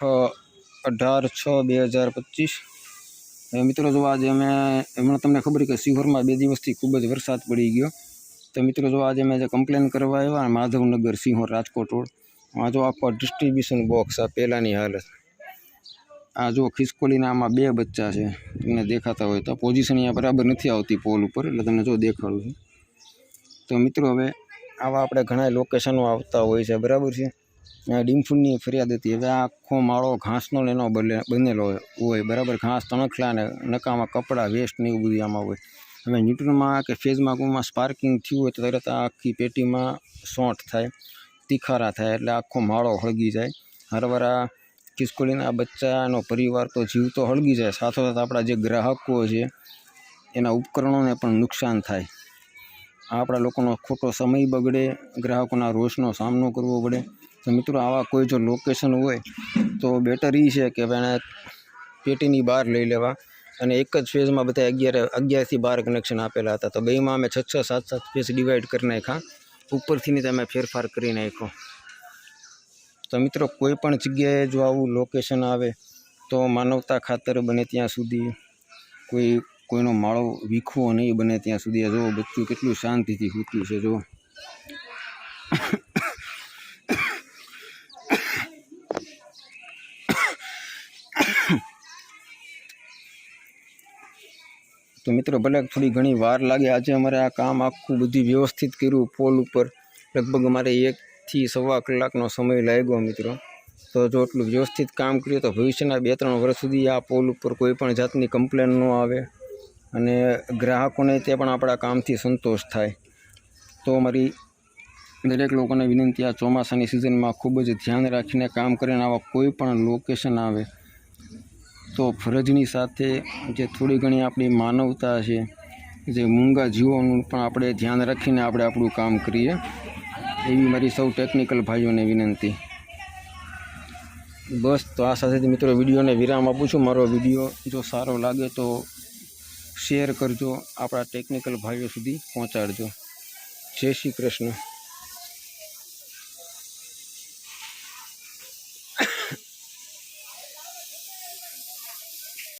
અઢાર છ, બે હજાર પચીસ. મિત્રો જો આજે અમે, હમણાં તમને ખબર કે શિહોરમાં બે દિવસથી ખૂબ જ વરસાદ પડી ગયો. તો મિત્રો જો આજે અમે જે કમ્પ્લેન કરવા આવ્યા, માધવનગર સિંહોર રાજકોટ રોડ આ જો આખો ડિસ્ટ્રીબ્યુશન બોક્સ આ પહેલાંની હાલત. આ જો ખિસકોલીના આમાં બે બચ્ચા છે તમને દેખાતા હોય તો. પોઝિશન અહીંયા બરાબર નથી આવતી પોલ ઉપર, એટલે તમને જો દેખાડું છું. તો મિત્રો હવે આવા આપણે ઘણા લોકેશનો આવતા હોય છે, બરાબર છે? આ ડીમફૂડની ફરિયાદ હતી. હવે આખો માળો ઘાસનો એનો બને બનેલો હોય. બરાબર ઘાસ તણખલા ને નકામાં કપડાં, વેસ્ટ ને એવું બધું આમાં હોય. હવે ન્યૂટ્રનમાં કે ફેઝમાં કોઈમાં સ્પાર્કિંગ થયું હોય તો તરત આખી પેટીમાં સોંઠ થાય, તીખારા થાય એટલે આખો માળો હળગી જાય. હરવરા ખિસકોલીના બચ્ચાનો પરિવાર તો જીવ તો હળગી જાય. સાથોસાથ આપણા જે ગ્રાહકો છે, એના ઉપકરણોને પણ નુકસાન થાય. આપણા લોકોનો ખોટો સમય બગડે, ગ્રાહકોના રોષનો સામનો કરવો પડે. તો મિત્રો, આવા કોઈ જો લોકેશન હોય, તો બેટર એ છે કે એને પેટીની બહાર લઈ લેવા. અને એક જ ફેઝમાં બધા અગિયાર, અગિયારથી બાર કનેક્શન આપેલા હતા. તો બેમાં અમે છ છ, સાત સાત ફેઝ ડિવાઈડ કરી નાખ્યા. ઉપરથી ની તમે ફેરફાર કરી નાખ્યો. તો મિત્રો, કોઈ પણ જગ્યાએ જો આવું લોકેશન આવે, તો માનવતા ખાતર બને ત્યાં સુધી. કોઈ, કોઈનો માળો વીખવો નહીં બને ત્યાં સુધી. જો બચ્ચું કેટલું શાંતિથી સૂત્યું છે જો તો મિત્રો ભલે થોડી ઘણી વાર લાગે આજે અમારે આ કામ આખું બધું વ્યવસ્થિત કર્યું, પોલ ઉપર લગભગ અમારે એકથી સવા કલાકનો સમય લાગ્યો મિત્રો. તો જો એટલું વ્યવસ્થિત કામ કર્યું તો ભવિષ્યના બે ત્રણ વર્ષ સુધી આ પોલ ઉપર કોઈ પણ જાતની કમ્પ્લેન ન આવે અને ગ્રાહકોને તે પણ આપણા કામથી સંતોષ થાય. તો અમારી દરેક લોકોને વિનંતી, આ ચોમાસાની સિઝનમાં ખૂબ જ ધ્યાન રાખીને કામ કરીને આવા કોઈ પણ લોકેશન આવે તો ફરજની સાથે જે થોડી ઘણી આપણી માનવતા છે, જે મૂંગા જીવોનું પણ આપણે ધ્યાન રાખીને આપણે આપણું કામ કરીએ, એવી મારી સૌ ટેકનિકલ ભાઈઓને વિનંતી. બસ, તો આ સાથે મિત્રો વિડીયોને વિરામ આપું છું. મારો વીડિયો જો સારો લાગે તો શેર કરજો. આપણા ટેકનિકલ ભાઈઓ સુધી પહોંચાડજો. જય શ્રી કૃષ્ણ.